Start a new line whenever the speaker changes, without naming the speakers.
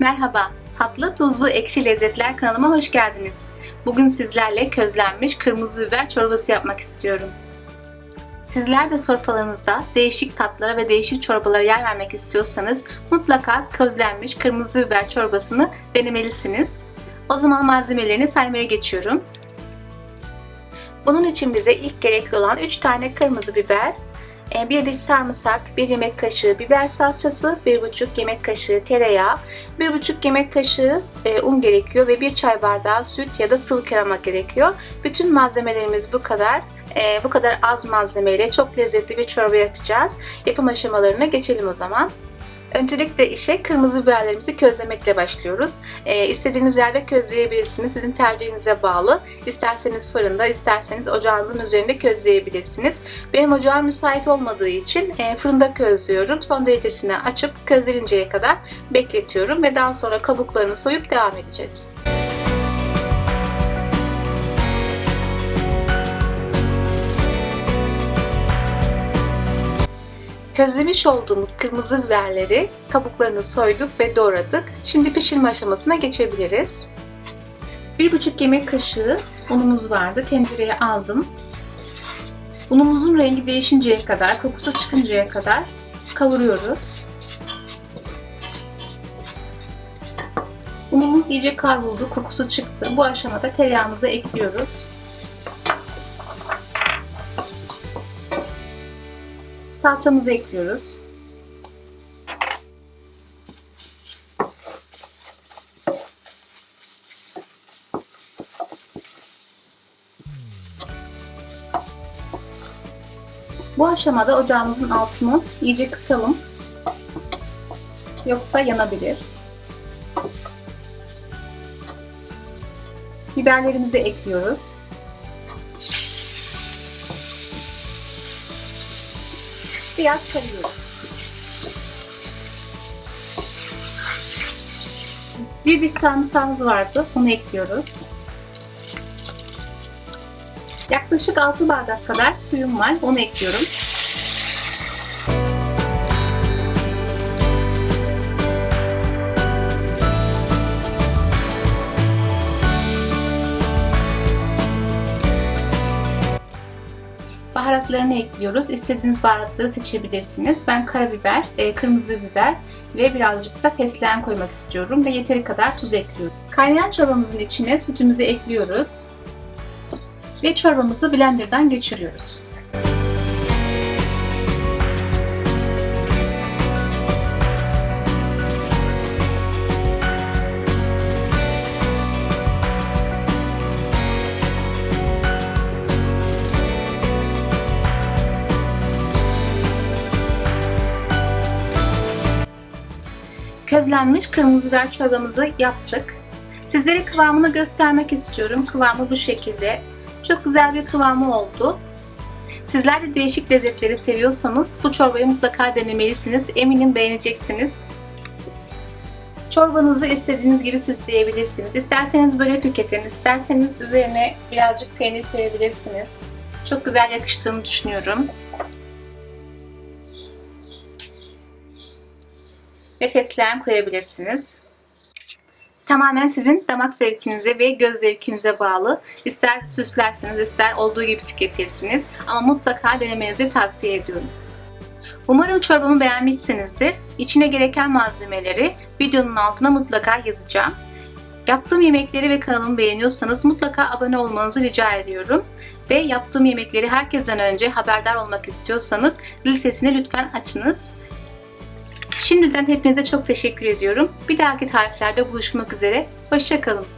Merhaba, tatlı, tuzlu, ekşi lezzetler kanalıma hoş geldiniz. Bugün sizlerle közlenmiş kırmızı biber çorbası yapmak istiyorum. Sizler de sofralarınızda değişik tatlara ve değişik çorbalara yer vermek istiyorsanız mutlaka közlenmiş kırmızı biber çorbasını denemelisiniz. O zaman malzemelerini saymaya geçiyorum. Bunun için bize ilk gerekli olan 3 tane kırmızı biber, e, bir diş sarımsak, 1 yemek kaşığı biber salçası, 1,5 yemek kaşığı tereyağı, 1,5 yemek kaşığı e, un gerekiyor ve 1 çay bardağı süt ya da sıvı krema gerekiyor. Bütün malzemelerimiz bu kadar. E, bu kadar az malzemeyle çok lezzetli bir çorba yapacağız. Yapım aşamalarına geçelim o zaman. Öncelikle işe kırmızı biberlerimizi közlemekle başlıyoruz. Ee, istediğiniz yerde közleyebilirsiniz. Sizin tercihinize bağlı. İsterseniz fırında, isterseniz ocağınızın üzerinde közleyebilirsiniz. Benim ocağım müsait olmadığı için e, fırında közlüyorum. Son derecesine açıp közleninceye kadar bekletiyorum ve daha sonra kabuklarını soyup devam edeceğiz. Közlemiş olduğumuz kırmızı biberleri kabuklarını soyduk ve doğradık. Şimdi pişirme aşamasına geçebiliriz. 1,5 yemek kaşığı unumuz vardı. Tencereye aldım. Unumuzun rengi değişinceye kadar, kokusu çıkıncaya kadar kavuruyoruz. Unumuz iyice kavruldu, kokusu çıktı. Bu aşamada tereyağımızı ekliyoruz. Salçamızı ekliyoruz. Bu aşamada ocağımızın altını iyice kısalım. Yoksa yanabilir. Biberlerimizi ekliyoruz. Biraz karıyoruz. Bir diş sarımsağımız vardı. Onu ekliyoruz. Yaklaşık 6 bardak kadar suyum var. Onu ekliyorum. Baharatlarını ekliyoruz. İstediğiniz baharatları seçebilirsiniz. Ben karabiber, e, kırmızı biber ve birazcık da fesleğen koymak istiyorum ve yeteri kadar tuz ekliyorum. Kaynayan çorbamızın içine sütümüzü ekliyoruz ve çorbamızı blenderdan geçiriyoruz. Közlenmiş kırmızı biber çorbamızı yaptık. Sizlere kıvamını göstermek istiyorum. Kıvamı bu şekilde. Çok güzel bir kıvamı oldu. Sizler de değişik lezzetleri seviyorsanız bu çorbayı mutlaka denemelisiniz. Eminim beğeneceksiniz. Çorbanızı istediğiniz gibi süsleyebilirsiniz. İsterseniz böyle tüketin, isterseniz üzerine birazcık peynir koyabilirsiniz. Çok güzel yakıştığını düşünüyorum. Ve fesleğen koyabilirsiniz. Tamamen sizin damak zevkinize ve göz zevkinize bağlı. İster süslersiniz, ister olduğu gibi tüketirsiniz. Ama mutlaka denemenizi tavsiye ediyorum. Umarım çorbamı beğenmişsinizdir. İçine gereken malzemeleri videonun altına mutlaka yazacağım. Yaptığım yemekleri ve kanalımı beğeniyorsanız mutlaka abone olmanızı rica ediyorum. Ve yaptığım yemekleri herkesten önce haberdar olmak istiyorsanız zil sesini lütfen açınız. Şimdiden hepinize çok teşekkür ediyorum. Bir dahaki tariflerde buluşmak üzere. Hoşçakalın.